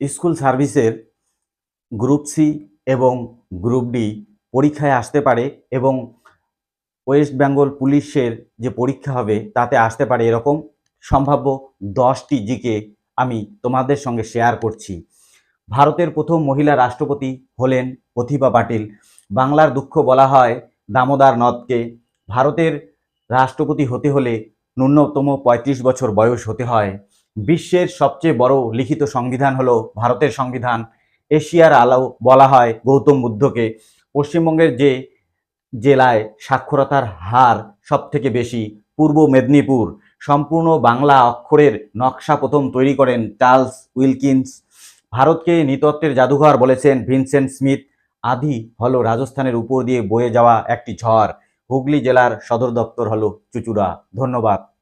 School সার্ভিসের group C এবং group D পরীক্ষায় আসতে পারে এবং ওয়েস্ট বেঙ্গল পুলিশের যে পরীক্ষা হবে তাতে আসতে পারে এরকম সম্ভাব্য দশটি জিকে আমি তোমাদের সঙ্গে শেয়ার করছি। ভারতের প্রথম মহিলা রাষ্ট্রপতি হলেন প্রতিভা পাটিল। বাংলার দুঃখ বলা হয় দামোদার নদকে। ভারতের রাষ্ট্রপতি হতে হলে ন্যূনতম পঁয়ত্রিশ বছর বয়স হতে হয়। বিশ্বের সবচেয়ে বড় লিখিত সংবিধান হলো ভারতের সংবিধান। এশিয়ার আলো বলা হয় গৌতম বুদ্ধকে। পশ্চিমবঙ্গের যে জেলায় সাক্ষরতার হার সব থেকে বেশি পূর্ব মেদিনীপুর। সম্পূর্ণ বাংলা অক্ষরের নকশা প্রথম তৈরি করেন চার্লস উইলকিন্স। ভারতকে নৃতত্ত্বের জাদুঘর বলেছেন ভিনসেন্ট স্মিথ। আদি হলো রাজস্থানের উপর দিয়ে বয়ে যাওয়া একটি ঝড়। হুগলি জেলার সদর দপ্তর হলো চুচুড়া। ধন্যবাদ।